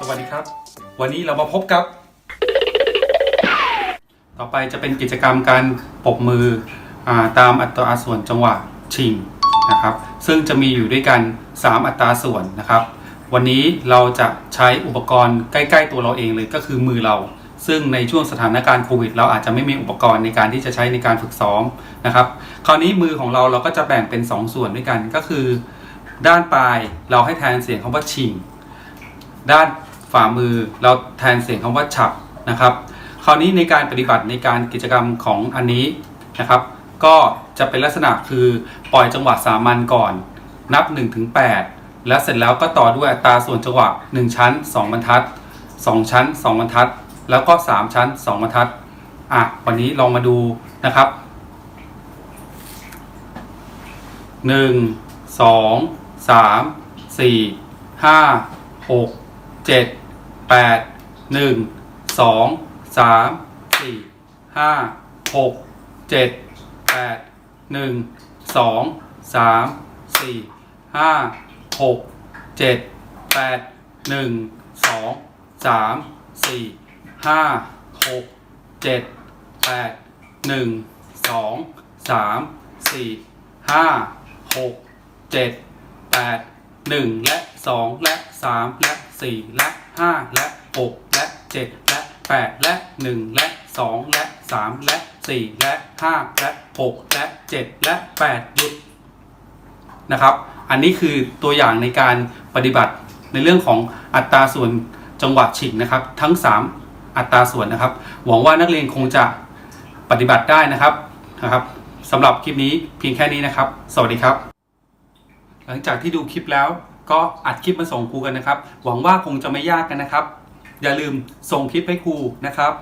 สวัสดีครับ วันนี้เรามาพบกับ ต่อไปจะเป็นกิจกรรมการปรบมืออาตามอัตราส่วนจังหวะชิงนะครับ ซึ่งจะมีอยู่ด้วยกัน 3 อัตราส่วนนะครับ วันนี้เราจะใช้อุปกรณ์ใกล้ๆตัวเราเองเลยก็คือมือเรา ซึ่งในช่วงสถานการณ์โควิด เราอาจจะไม่มีอุปกรณ์ในการที่จะใช้ในการฝึกซ้อมนะครับ คราวนี้มือของเราเราก็จะแบ่งเป็น 2 ส่วนด้วยกันก็คือ ด้านปลายเราให้แทนเสียงคำว่าชิงด้าน ฝ่ามือเราแทนเสียงคำว่าฉับนะครับ คราวนี้ในการปฏิบัติในการกิจกรรมของอันนี้นะครับ ก็จะเป็นลักษณะคือปล่อยจังหวะสามัญก่อน นับ1-8ถึง8แล้วเสร็จแล้วก็ต่อด้วยอัตราส่วนจังหวะ 1 ชั้น 2 บรรทัด 2 ชั้น 2 บรรทัด แล้วก็ 3 ชั้น 2 บรรทัดอะวันนี้ลองมาดูนะครับ 1 2 3 4 5 6 7 แปดหนึ่งสองสามสี่ห้าหกเจ็ดแปดหนึ่งสองสามสี่ห้าหกเจ็ดแปดหนึ่งสองสามสี่ห้าหกเจ็ดแปดหนึ่งสองสามสี่ห้าหกเจ็ดแปดหนึ่งและสองและสามและสี่และ ห้าและหกและเจ็ดและแปดและหนึ่งและสองและสามและสี่และห้าและหกและเจ็ดและแปดหยุดนะครับ อันนี้คือตัวอย่างในการปฏิบัติในเรื่องของอัตราส่วนจังหวะฉิกนะครับ ทั้ง 3 อัตราส่วนนะครับ หวังว่านักเรียนคงจะปฏิบัติได้นะครับนะครับสำหรับคลิปนี้เพียงแค่นี้นะครับ สวัสดีครับ หลังจากที่ดูคลิปแล้ว ก็อัดคลิปมาส่งครูกันนะครับ หวังว่าคงจะไม่ยากกันนะครับ อย่าลืมส่งคลิปให้ครูนะครับ